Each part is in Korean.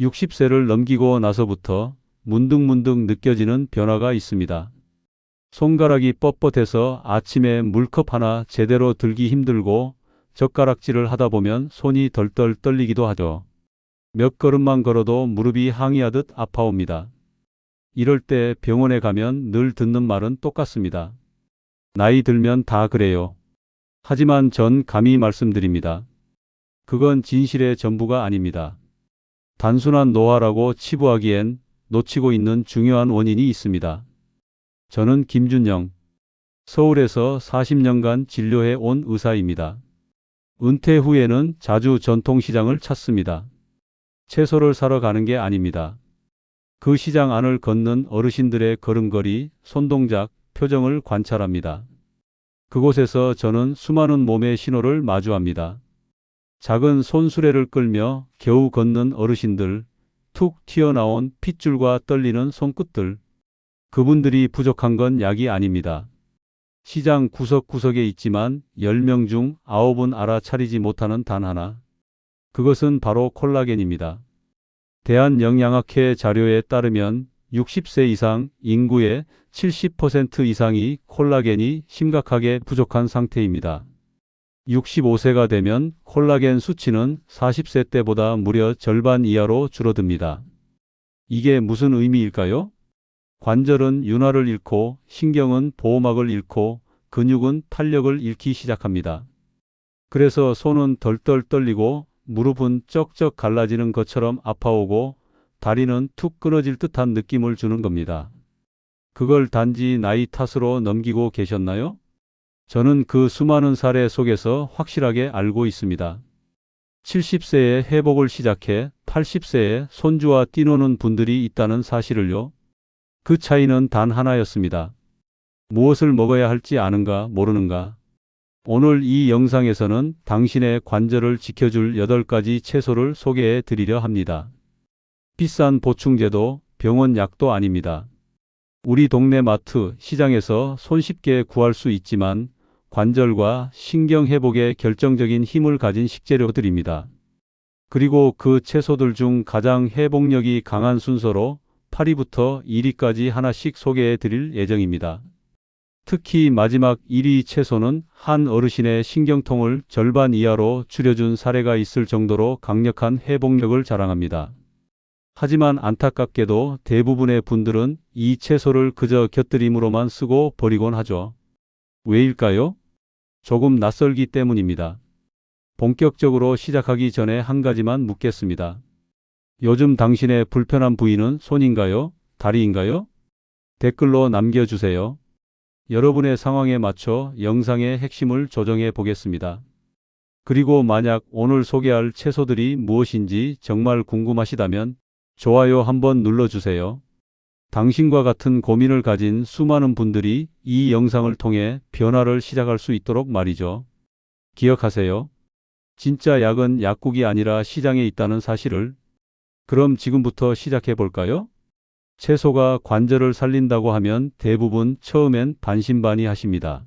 60세를 넘기고 나서부터 문득문득 느껴지는 변화가 있습니다. 손가락이 뻣뻣해서 아침에 물컵 하나 제대로 들기 힘들고 젓가락질을 하다 보면 손이 덜덜 떨리기도 하죠. 몇 걸음만 걸어도 무릎이 항의하듯 아파옵니다. 이럴 때 병원에 가면 늘 듣는 말은 똑같습니다. 나이 들면 다 그래요. 하지만 전 감히 말씀드립니다. 그건 진실의 전부가 아닙니다. 단순한 노화라고 치부하기엔 놓치고 있는 중요한 원인이 있습니다. 저는 김준영, 서울에서 40년간 진료해 온 의사입니다. 은퇴 후에는 자주 전통시장을 찾습니다. 채소를 사러 가는 게 아닙니다. 그 시장 안을 걷는 어르신들의 걸음걸이, 손동작, 표정을 관찰합니다. 그곳에서 저는 수많은 몸의 신호를 마주합니다. 작은 손수레를 끌며 겨우 걷는 어르신들, 툭 튀어나온 핏줄과 떨리는 손끝들. 그분들이 부족한 건 약이 아닙니다. 시장 구석구석에 있지만 10명 중 9은 알아차리지 못하는 단 하나. 그것은 바로 콜라겐입니다. 대한영양학회 자료에 따르면 60세 이상 인구의 70% 이상이 콜라겐이 심각하게 부족한 상태입니다. 65세가 되면 콜라겐 수치는 40세 때보다 무려 절반 이하로 줄어듭니다. 이게 무슨 의미일까요? 관절은 윤활을 잃고 신경은 보호막을 잃고 근육은 탄력을 잃기 시작합니다. 그래서 손은 덜덜 떨리고 무릎은 쩍쩍 갈라지는 것처럼 아파오고 다리는 툭 끊어질 듯한 느낌을 주는 겁니다. 그걸 단지 나이 탓으로 넘기고 계셨나요? 저는 그 수많은 사례 속에서 확실하게 알고 있습니다. 70세에 회복을 시작해 80세에 손주와 뛰노는 분들이 있다는 사실을요. 그 차이는 단 하나였습니다. 무엇을 먹어야 할지 아는가 모르는가. 오늘 이 영상에서는 당신의 관절을 지켜줄 8가지 채소를 소개해 드리려 합니다. 비싼 보충제도 병원 약도 아닙니다. 우리 동네 마트, 시장에서 손쉽게 구할 수 있지만 관절과 신경 회복에 결정적인 힘을 가진 식재료들입니다. 그리고 그 채소들 중 가장 회복력이 강한 순서로 8위부터 1위까지 하나씩 소개해 드릴 예정입니다. 특히 마지막 1위 채소는 한 어르신의 신경통을 절반 이하로 줄여준 사례가 있을 정도로 강력한 회복력을 자랑합니다. 하지만 안타깝게도 대부분의 분들은 이 채소를 그저 곁들임으로만 쓰고 버리곤 하죠. 왜일까요? 조금 낯설기 때문입니다. 본격적으로 시작하기 전에 한 가지만 묻겠습니다. 요즘 당신의 불편한 부위는 손인가요? 다리인가요? 댓글로 남겨주세요. 여러분의 상황에 맞춰 영상의 핵심을 조정해 보겠습니다. 그리고 만약 오늘 소개할 채소들이 무엇인지 정말 궁금하시다면 좋아요 한번 눌러주세요. 당신과 같은 고민을 가진 수많은 분들이 이 영상을 통해 변화를 시작할 수 있도록 말이죠. 기억하세요. 진짜 약은 약국이 아니라 시장에 있다는 사실을. 그럼 지금부터 시작해 볼까요? 채소가 관절을 살린다고 하면 대부분 처음엔 반신반의 하십니다.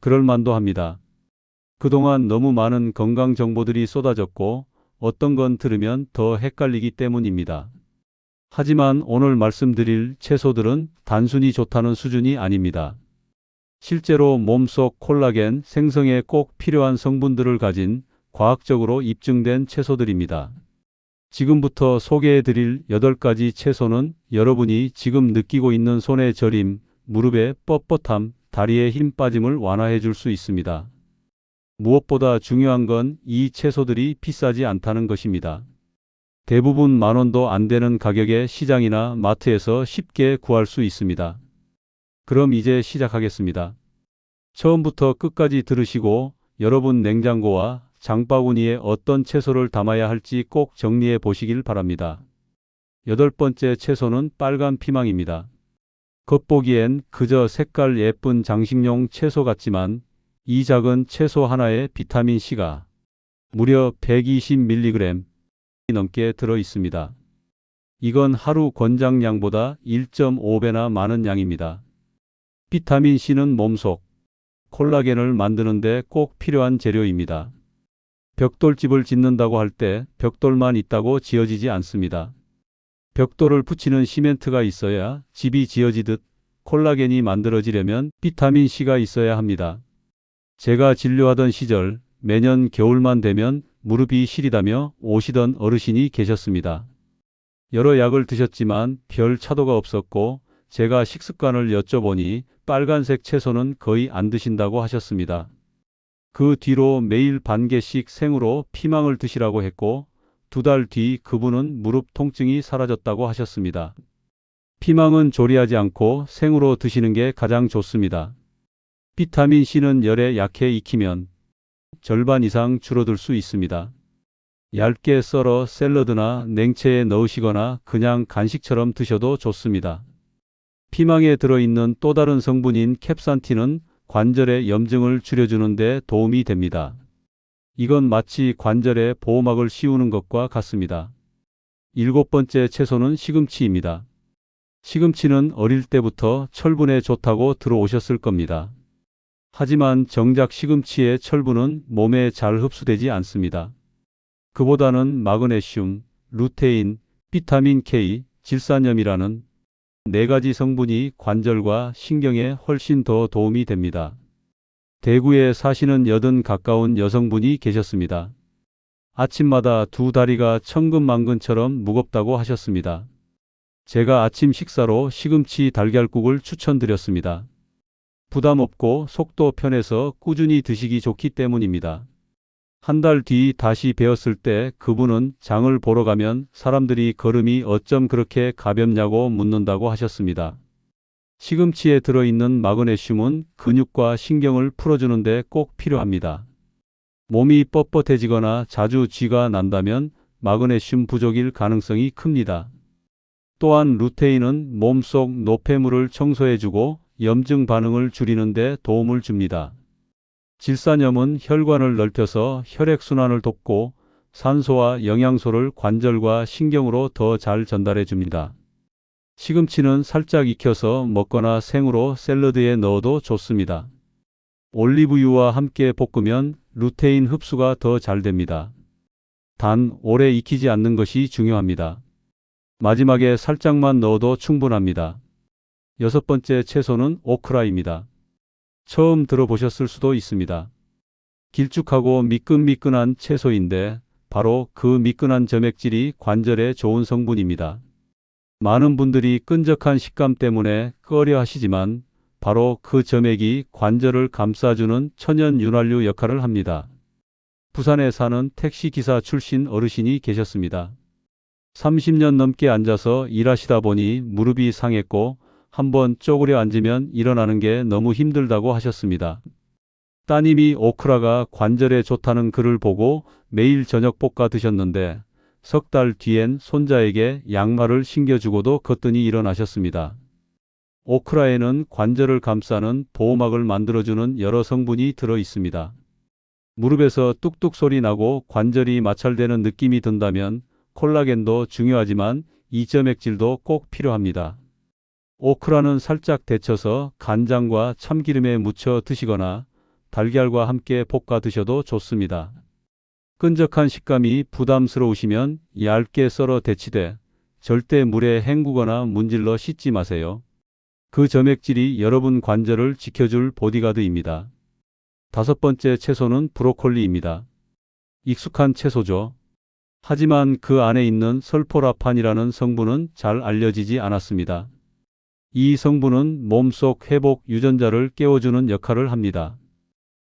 그럴 만도 합니다. 그동안 너무 많은 건강 정보들이 쏟아졌고 어떤 건 들으면 더 헷갈리기 때문입니다. 하지만 오늘 말씀드릴 채소들은 단순히 좋다는 수준이 아닙니다. 실제로 몸속 콜라겐 생성에 꼭 필요한 성분들을 가진 과학적으로 입증된 채소들입니다. 지금부터 소개해 드릴 8가지 채소는 여러분이 지금 느끼고 있는 손의 저림, 무릎의 뻣뻣함, 다리의 힘 빠짐을 완화해 줄 수 있습니다. 무엇보다 중요한 건 이 채소들이 비싸지 않다는 것입니다. 대부분 만 원도 안 되는 가격에 시장이나 마트에서 쉽게 구할 수 있습니다. 그럼 이제 시작하겠습니다. 처음부터 끝까지 들으시고 여러분 냉장고와 장바구니에 어떤 채소를 담아야 할지 꼭 정리해 보시길 바랍니다. 여덟 번째 채소는 빨간 피망입니다. 겉보기엔 그저 색깔 예쁜 장식용 채소 같지만 이 작은 채소 하나에 비타민C가 무려 120mg 넘게 들어 있습니다. 이건 하루 권장량보다 1.5배나 많은 양입니다. 비타민C는 몸속 콜라겐을 만드는데 꼭 필요한 재료입니다. 벽돌집을 짓는다고 할 때 벽돌만 있다고 지어지지 않습니다. 벽돌을 붙이는 시멘트가 있어야 집이 지어지듯 콜라겐이 만들어지려면 비타민 C가 있어야 합니다. 제가 진료하던 시절 매년 겨울만 되면 무릎이 시리다며 오시던 어르신이 계셨습니다. 여러 약을 드셨지만 별 차도가 없었고 제가 식습관을 여쭤보니 빨간색 채소는 거의 안 드신다고 하셨습니다. 그 뒤로 매일 반 개씩 생으로 피망을 드시라고 했고 두 달 뒤 그분은 무릎 통증이 사라졌다고 하셨습니다. 피망은 조리하지 않고 생으로 드시는 게 가장 좋습니다. 비타민 C는 열에 약해 익히면 절반 이상 줄어들 수 있습니다. 얇게 썰어 샐러드나 냉채에 넣으시거나 그냥 간식처럼 드셔도 좋습니다. 피망에 들어있는 또 다른 성분인 캡산틴은 관절의 염증을 줄여주는 데 도움이 됩니다. 이건 마치 관절에 보호막을 씌우는 것과 같습니다. 일곱 번째 채소는 시금치입니다. 시금치는 어릴 때부터 철분에 좋다고 들어오셨을 겁니다. 하지만 정작 시금치의 철분은 몸에 잘 흡수되지 않습니다. 그보다는 마그네슘, 루테인, 비타민 K, 질산염이라는 네 가지 성분이 관절과 신경에 훨씬 더 도움이 됩니다. 대구에 사시는 여든 가까운 여성분이 계셨습니다. 아침마다 두 다리가 천근만근처럼 무겁다고 하셨습니다. 제가 아침 식사로 시금치 달걀국을 추천드렸습니다. 부담 없고 속도 편해서 꾸준히 드시기 좋기 때문입니다. 한 달 뒤 다시 배웠을 때 그분은 장을 보러 가면 사람들이 걸음이 어쩜 그렇게 가볍냐고 묻는다고 하셨습니다. 시금치에 들어있는 마그네슘은 근육과 신경을 풀어주는데 꼭 필요합니다. 몸이 뻣뻣해지거나 자주 쥐가 난다면 마그네슘 부족일 가능성이 큽니다. 또한 루테인은 몸속 노폐물을 청소해주고 염증 반응을 줄이는 데 도움을 줍니다. 질산염은 혈관을 넓혀서 혈액순환을 돕고 산소와 영양소를 관절과 신경으로 더 잘 전달해 줍니다. 시금치는 살짝 익혀서 먹거나 생으로 샐러드에 넣어도 좋습니다. 올리브유와 함께 볶으면 루테인 흡수가 더 잘 됩니다. 단 오래 익히지 않는 것이 중요합니다. 마지막에 살짝만 넣어도 충분합니다. 여섯 번째 채소는 오크라입니다. 처음 들어보셨을 수도 있습니다. 길쭉하고 미끈미끈한 채소인데 바로 그 미끈한 점액질이 관절에 좋은 성분입니다. 많은 분들이 끈적한 식감 때문에 꺼려 하시지만 바로 그 점액이 관절을 감싸주는 천연 윤활유 역할을 합니다. 부산에 사는 택시기사 출신 어르신이 계셨습니다. 30년 넘게 앉아서 일하시다 보니 무릎이 상했고 한번 쪼그려 앉으면 일어나는 게 너무 힘들다고 하셨습니다. 따님이 오크라가 관절에 좋다는 글을 보고 매일 저녁 볶아 드셨는데 석 달 뒤엔 손자에게 양말을 신겨주고도 거뜬히 일어나셨습니다. 오크라에는 관절을 감싸는 보호막을 만들어주는 여러 성분이 들어 있습니다. 무릎에서 뚝뚝 소리 나고 관절이 마찰되는 느낌이 든다면 콜라겐도 중요하지만 이 점액질도 꼭 필요합니다. 오크라는 살짝 데쳐서 간장과 참기름에 묻혀 드시거나 달걀과 함께 볶아 드셔도 좋습니다. 끈적한 식감이 부담스러우시면 얇게 썰어 데치되 절대 물에 헹구거나 문질러 씻지 마세요. 그 점액질이 여러분 관절을 지켜줄 보디가드입니다. 다섯 번째 채소는 브로콜리입니다. 익숙한 채소죠. 하지만 그 안에 있는 설포라판이라는 성분은 잘 알려지지 않았습니다. 이 성분은 몸속 회복 유전자를 깨워주는 역할을 합니다.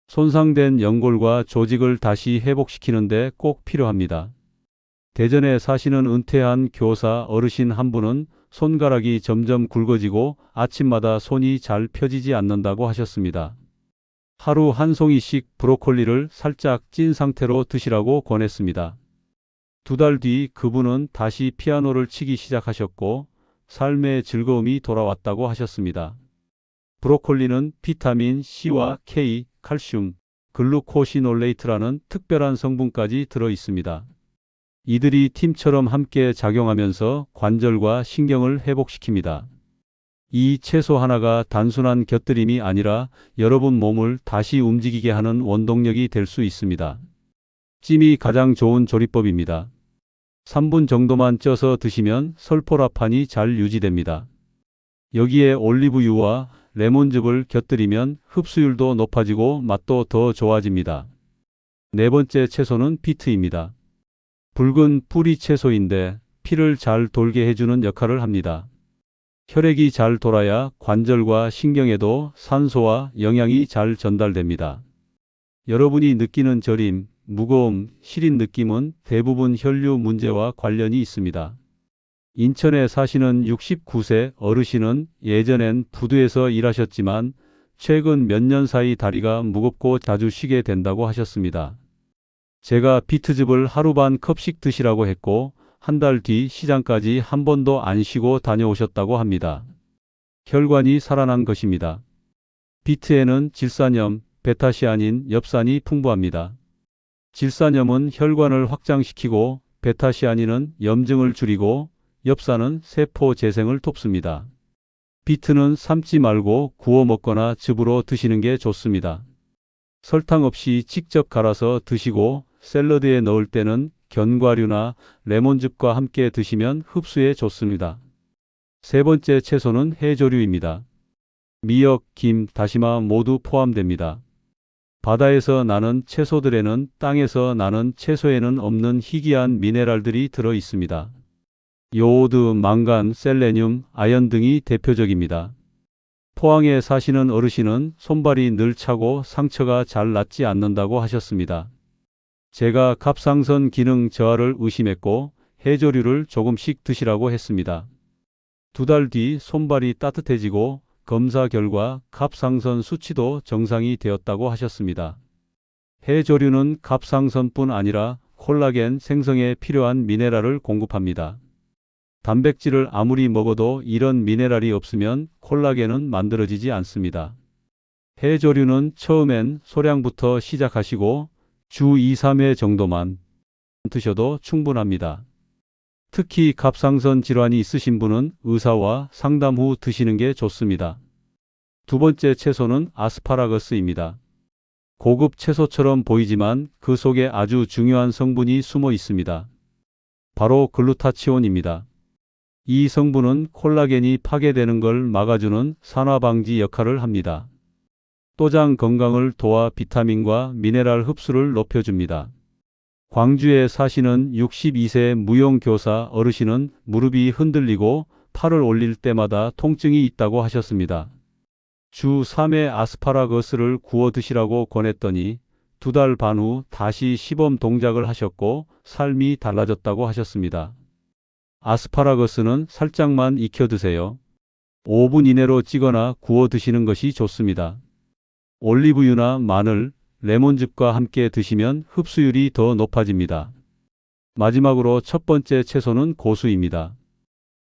손상된 연골과 조직을 다시 회복시키는데 꼭 필요합니다. 대전에 사시는 은퇴한 교사 어르신 한 분은 손가락이 점점 굵어지고 아침마다 손이 잘 펴지지 않는다고 하셨습니다. 하루 한 송이씩 브로콜리를 살짝 찐 상태로 드시라고 권했습니다. 두 달 뒤 그분은 다시 피아노를 치기 시작하셨고 삶의 즐거움이 돌아왔다고 하셨습니다. 브로콜리는 비타민 C와 K, 칼슘, 글루코시놀레이트라는 특별한 성분까지 들어 있습니다. 이들이 팀처럼 함께 작용하면서 관절과 신경을 회복시킵니다. 이 채소 하나가 단순한 곁들임이 아니라 여러분 몸을 다시 움직이게 하는 원동력이 될 수 있습니다. 찜이 가장 좋은 조리법입니다. 3분 정도만 쪄서 드시면 설포라판이 잘 유지됩니다. 여기에 올리브유와 레몬즙을 곁들이면 흡수율도 높아지고 맛도 더 좋아집니다. 네 번째 채소는 비트입니다. 붉은 뿌리 채소인데 피를 잘 돌게 해주는 역할을 합니다. 혈액이 잘 돌아야 관절과 신경에도 산소와 영양이 잘 전달됩니다. 여러분이 느끼는 저림, 무거움, 시린 느낌은 대부분 혈류 문제와 관련이 있습니다. 인천에 사시는 69세 어르신은 예전엔 부두에서 일하셨지만 최근 몇 년 사이 다리가 무겁고 자주 쉬게 된다고 하셨습니다. 제가 비트즙을 하루 반 컵씩 드시라고 했고 한 달 뒤 시장까지 한 번도 안 쉬고 다녀오셨다고 합니다. 혈관이 살아난 것입니다. 비트에는 질산염, 베타시아닌, 엽산이 풍부합니다. 질산염은 혈관을 확장시키고 베타시아닌은 염증을 줄이고 엽산은 세포 재생을 돕습니다. 비트는 삶지 말고 구워 먹거나 즙으로 드시는 게 좋습니다. 설탕 없이 직접 갈아서 드시고 샐러드에 넣을 때는 견과류나 레몬즙과 함께 드시면 흡수에 좋습니다. 세 번째 채소는 해조류입니다. 미역, 김, 다시마 모두 포함됩니다. 바다에서 나는 채소들에는 땅에서 나는 채소에는 없는 희귀한 미네랄들이 들어 있습니다. 요오드, 망간, 셀레늄, 아연 등이 대표적입니다. 포항에 사시는 어르신은 손발이 늘 차고 상처가 잘 낫지 않는다고 하셨습니다. 제가 갑상선 기능 저하를 의심했고 해조류를 조금씩 드시라고 했습니다. 두 달 뒤 손발이 따뜻해지고 검사 결과 갑상선 수치도 정상이 되었다고 하셨습니다. 해조류는 갑상선뿐 아니라 콜라겐 생성에 필요한 미네랄을 공급합니다. 단백질을 아무리 먹어도 이런 미네랄이 없으면 콜라겐은 만들어지지 않습니다. 해조류는 처음엔 소량부터 시작하시고 주 2, 3회 정도만 드셔도 충분합니다. 특히 갑상선 질환이 있으신 분은 의사와 상담 후 드시는 게 좋습니다. 두 번째 채소는 아스파라거스입니다. 고급 채소처럼 보이지만 그 속에 아주 중요한 성분이 숨어 있습니다. 바로 글루타치온입니다. 이 성분은 콜라겐이 파괴되는 걸 막아주는 산화 방지 역할을 합니다. 또장 건강을 도와 비타민과 미네랄 흡수를 높여줍니다. 광주에 사시는 62세 무용교사 어르신은 무릎이 흔들리고 팔을 올릴 때마다 통증이 있다고 하셨습니다. 주 3회 아스파라거스를 구워 드시라고 권했더니 두 달 반 후 다시 시범 동작을 하셨고 삶이 달라졌다고 하셨습니다. 아스파라거스는 살짝만 익혀 드세요. 5분 이내로 찌거나 구워 드시는 것이 좋습니다. 올리브유나 마늘, 레몬즙과 함께 드시면 흡수율이 더 높아집니다. 마지막으로 첫 번째 채소는 고수입니다.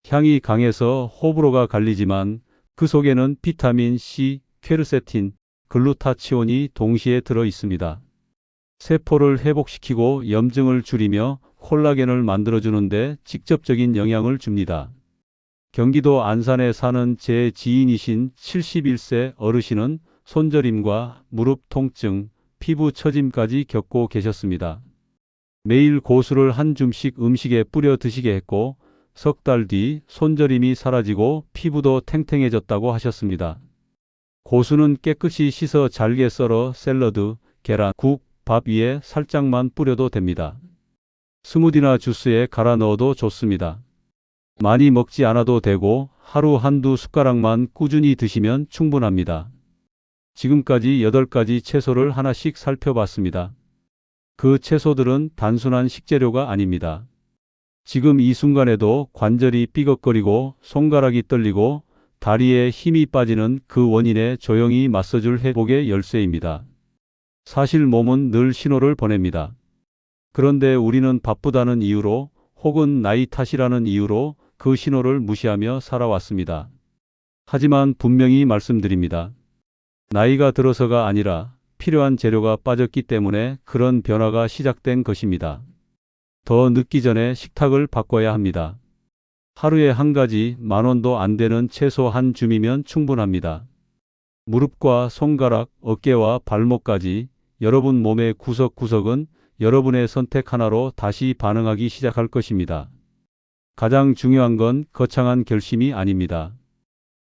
향이 강해서 호불호가 갈리지만 그 속에는 비타민 C, 퀘르세틴, 글루타치온이 동시에 들어 있습니다. 세포를 회복시키고 염증을 줄이며 콜라겐을 만들어주는데 직접적인 영향을 줍니다. 경기도 안산에 사는 제 지인이신 71세 어르신은 손저림과 무릎 통증, 피부 처짐까지 겪고 계셨습니다. 매일 고수를 한 줌씩 음식에 뿌려 드시게 했고 석 달 뒤 손저림이 사라지고 피부도 탱탱해졌다고 하셨습니다. 고수는 깨끗이 씻어 잘게 썰어 샐러드, 계란, 국, 밥 위에 살짝만 뿌려도 됩니다. 스무디나 주스에 갈아 넣어도 좋습니다. 많이 먹지 않아도 되고 하루 한두 숟가락만 꾸준히 드시면 충분합니다. 지금까지 8가지 채소를 하나씩 살펴봤습니다. 그 채소들은 단순한 식재료가 아닙니다. 지금 이 순간에도 관절이 삐걱거리고 손가락이 떨리고 다리에 힘이 빠지는 그 원인에 조용히 맞서줄 회복의 열쇠입니다. 사실 몸은 늘 신호를 보냅니다. 그런데 우리는 바쁘다는 이유로 혹은 나이 탓이라는 이유로 그 신호를 무시하며 살아왔습니다. 하지만 분명히 말씀드립니다. 나이가 들어서가 아니라 필요한 재료가 빠졌기 때문에 그런 변화가 시작된 것입니다. 더 늦기 전에 식탁을 바꿔야 합니다. 하루에 한 가지 만 원도 안 되는 채소 한 줌이면 충분합니다. 무릎과 손가락, 어깨와 발목까지 여러분 몸의 구석구석은 여러분의 선택 하나로 다시 반응하기 시작할 것입니다. 가장 중요한 건 거창한 결심이 아닙니다.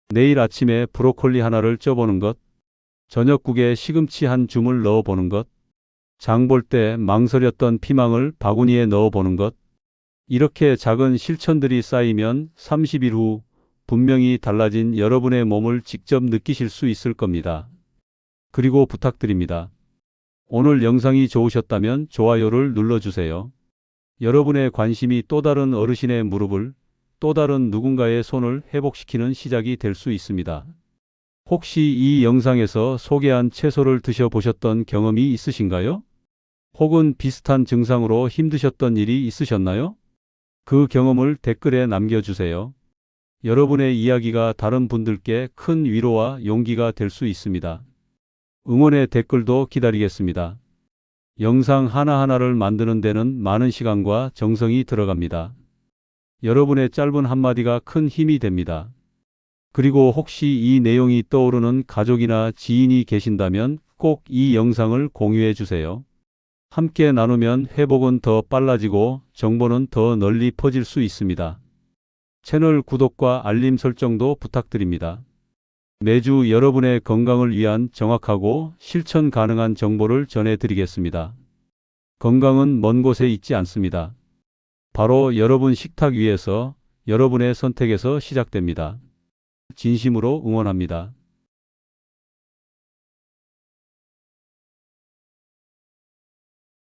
내일 아침에 브로콜리 하나를 쪄보는 것, 저녁국에 시금치 한 줌을 넣어보는 것, 장 볼 때 망설였던 피망을 바구니에 넣어보는 것, 이렇게 작은 실천들이 쌓이면 30일 후 분명히 달라진 여러분의 몸을 직접 느끼실 수 있을 겁니다. 그리고 부탁드립니다. 오늘 영상이 좋으셨다면 좋아요를 눌러주세요. 여러분의 관심이 또 다른 어르신의 무릎을, 또 다른 누군가의 손을 회복시키는 시작이 될 수 있습니다. 혹시 이 영상에서 소개한 채소를 드셔보셨던 경험이 있으신가요? 혹은 비슷한 증상으로 힘드셨던 일이 있으셨나요? 그 경험을 댓글에 남겨주세요. 여러분의 이야기가 다른 분들께 큰 위로와 용기가 될 수 있습니다. 응원의 댓글도 기다리겠습니다. 영상 하나하나를 만드는 데는 많은 시간과 정성이 들어갑니다. 여러분의 짧은 한마디가 큰 힘이 됩니다. 그리고 혹시 이 내용이 떠오르는 가족이나 지인이 계신다면 꼭 이 영상을 공유해 주세요. 함께 나누면 회복은 더 빨라지고 정보는 더 널리 퍼질 수 있습니다. 채널 구독과 알림 설정도 부탁드립니다. 매주 여러분의 건강을 위한 정확하고 실천 가능한 정보를 전해드리겠습니다. 건강은 먼 곳에 있지 않습니다. 바로 여러분 식탁 위에서 여러분의 선택에서 시작됩니다. 진심으로 응원합니다.